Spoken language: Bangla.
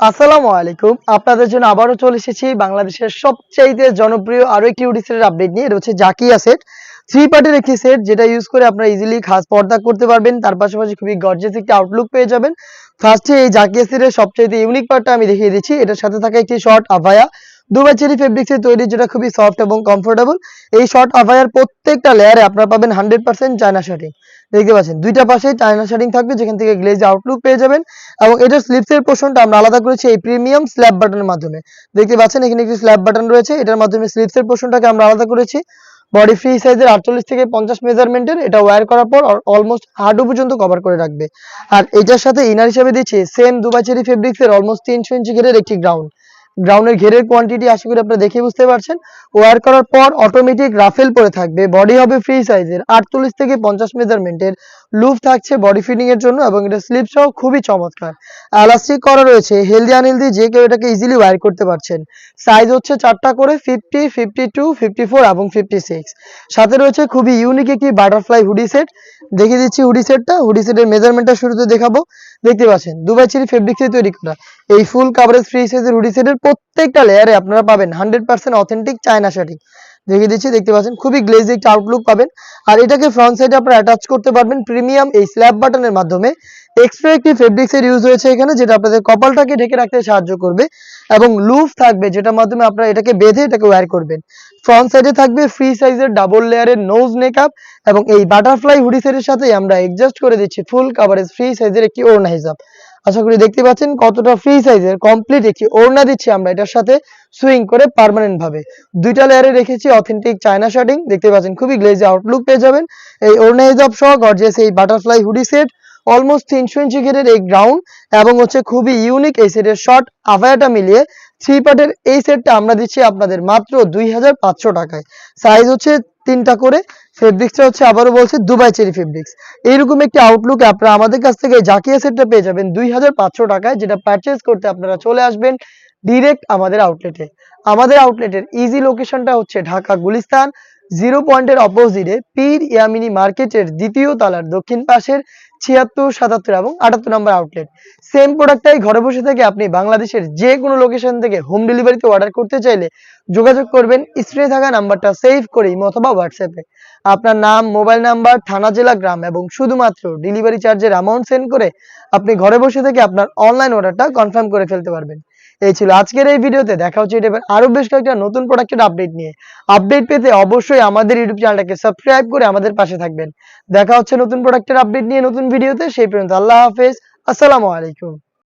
আসসালামু আলাইকুম। আপনাদের জন্য আবারও চলে এসেছি বাংলাদেশের সবচেয়ে জনপ্রিয় আরও একটি উডি সেটের আপডেট নিয়ে। এটা হচ্ছে জাকিয়া সেট থ্রি পার্টের একটি সেট যেটা ইউজ করে আপনারা ইজিলি খাস পর্দা করতে পারবেন। তার পাশাপাশি খুবই গর্জেস একটি আউটলুক পেয়ে যাবেন। ফার্স্টে এই জাকিয়া সেটের সবচাইতে ইউনিক পার্টটা আমি দেখিয়ে দিচ্ছি। এটার সাথে থাকা একটি শর্ট আভায়া দুবাই চেরি ফেব্রিক্সের তৈরি, যেটা খুবই সফট এবং কমফোর্টেবল এই শর্ট আভায়ার প্রত্যেকটা লেয়ারে আপনারা পাবেন হান্ড্রেড পার্সেন্ট চায়না শার্টিং দেখতে পাচ্ছেন, দুইটা পাশে চায়না শার্টিং থাকবে, যেখান থেকে গ্লেজ আউটলুক পেয়ে যাবেন। এবং এটার স্লিপসের পোর্শনটা আমরা আলাদা করেছি এই প্রিমিয়াম স্ল্যাব বাটনের মাধ্যমে। দেখতে পাচ্ছেন, এখানে একটি স্ল্যাব বাটন রয়েছে, এটার মাধ্যমে স্লিপসের পোর্শনটাকে আমরা আলাদা করেছি। বডি ফ্রি সাইজের আটচল্লিশ থেকে পঞ্চাশ মেজারমেন্টের এটা ওয়্যার করার পর অলমোস্ট হাঁটু পর্যন্ত কভার করে রাখবে। আর এটার সাথে ইনার হিসেবে দিচ্ছে সেম দুবাই চেরি ফেব্রিক্সের অলমোস্ট তিনশো ইঞ্চি ঘেরের একটি গ্রাউন্ড গ্রাউন্ডের ঘেরের কোয়ান্টিটি আশা করি আপনারা দেখে বুঝতে পারছেন। ওয়্যার করার পর অটোমেটিক রাফেল পরে থাকবে। বডি হবে ফ্রি সাইজের আটচল্লিশ থেকে পঞ্চাশ মেজারমেন্টের লুফ থাকছে বডি ফিটিং এর জন্য এবং এটা স্লিপ সহ খুবই চমৎকার। এলাস্টিক করা রয়েছে। হেলদি আনহেলদি যে কেউ এটাকে ইজিলি ওয়্যার করতে পারছেন। সাইজ হচ্ছে চারটা করে fifty fifty two fifty four এবং ফিফটি সিক্স সাথে রয়েছে খুবই ইউনিক একটি বাটারফ্লাই হুডি সেট দেখিয়ে দিচ্ছি হুডি সেটটা হুডি সেটের মেজারমেন্টটা শুরুতে দেখাবো। দেখতে পাচ্ছেন, দুবাই চিনি ফেব্রিক থেকে তৈরি করা। এই ফুল কাভারেজ ফ্রি সাইজের হুডি সেটের প্রত্যেকটা লেয়ারে আপনারা পাবেন hundred percent authentic China shirting দেখিয়ে দিচ্ছি, দেখতে পাচ্ছেন, খুবই গ্লেজি একটা আউটলুক পাবেন। আর এটাকে ফ্রন্ট সাইডে আপনারা অ্যাটাচ করতে পারবেন প্রিমিয়াম এই স্ল্যাব বাটনের মাধ্যমে। এক্সট্রা একটি ফেব্রিক্স এর ইউজ হয়েছে এখানে, যেটা আপনাদের কপালটাকে ঢেকে রাখতে সাহায্য করবে এবং লুফ থাকবে, যেটার মাধ্যমে আপনারা এটাকে বেঁধে এটাকে ওয়্যার করবেন। ফ্রন্ট সাইডে থাকবে ফ্রি সাইজের ডাবল লেয়ারের নোজ মেকআপ এবং এই বাটারফ্লাই হুডি সেটের সাথে আমরা এডজাস্ট করে দিচ্ছি ফুল কাভারেজ ফ্রি সাইজের একটি ওড়না হিসাব আশা করি দেখতে পাচ্ছেন কতটা ফ্রি সাইজের কমপ্লিট একটি ওড়না দিচ্ছি আমরা এটার সাথে সুইং করে পারমানেন্ট ভাবে। দুইটা লেয়ারে রেখেছি অথেন্টিক চায়না শার্টিং দেখতে পাচ্ছেন খুবই গ্লেজি আউটলুক পেয়ে যাবেন। এই ওড়না হিজাব সহ গর্জিয়াস এই বাটারফ্লাই হুডি সেট অলমোস্ট তিনশো ইঞ্চি ঘেরের এই গ্রাউন্ড এবং হচ্ছে খুবই ইউনিক এই সেটের শর্ট আভায়াটা মিলিয়ে থ্রি পার্টের এই সেটটা আমরা দিচ্ছি আপনাদের মাত্র দুই হাজার পাঁচশো টাকায়। সাইজ হচ্ছে তিনটা করে ফেব্রিক্সটা হচ্ছে আবারও বলছে দুবাই চেরি ফেব্রিক্স এইরকম একটি আউটলুক আপনারা আমাদের কাছ থেকে জাকিয়া সেটটা পেয়ে যাবেন দুই হাজার পাঁচশো টাকায়, যেটা পারচেজ করতে আপনারা চলে আসবেন ডিরেক্ট আমাদের আউটলেটে আমাদের আউটলেটের ইজি লোকেশনটা হচ্ছে ঢাকা, গুলিস্তান। জিরো পয়েন্টের অপোজিটে পীর ইয়ামিনী মার্কেটের দ্বিতীয় তলার দক্ষিণ পাশের ছিয়াত্তর, সাতাত্তর এবং আটাত্তর নম্বর আউটলেট সেম প্রোডাক্টটাই ঘরে বসে থেকে আপনি বাংলাদেশের যে কোনো লোকেশন থেকে হোম ডেলিভারিতে অর্ডার করতে চাইলে যোগাযোগ করবেন, স্ক্রিনে থাকা নাম্বারটা সেভ করে অথবা হোয়াটসঅ্যাপে আপনার নাম মোবাইল নাম্বার থানা, জেলা, গ্রাম এবং শুধুমাত্র ডেলিভারি চার্জের অ্যামাউন্ট সেন্ড করে আপনি ঘরে বসে থেকে আপনার অনলাইন অর্ডারটা কনফার্ম করে ফেলতে পারবেন। এই ছিল আজকের এই ভিডিওতে। দেখা হচ্ছে এটা আরও বেশ কয়েকটা নতুন প্রোডাক্টের আপডেট নিয়ে। আপডেট পেতে অবশ্যই আমাদের ইউটিউব চ্যানেলটাকে সাবস্ক্রাইব করে আমাদের পাশে থাকবেন। দেখা হচ্ছে নতুন প্রোডাক্টের আপডেট নিয়ে নতুন ভিডিওতে। সেই পর্যন্ত আল্লাহ হাফেজ। আসসালামু আলাইকুম।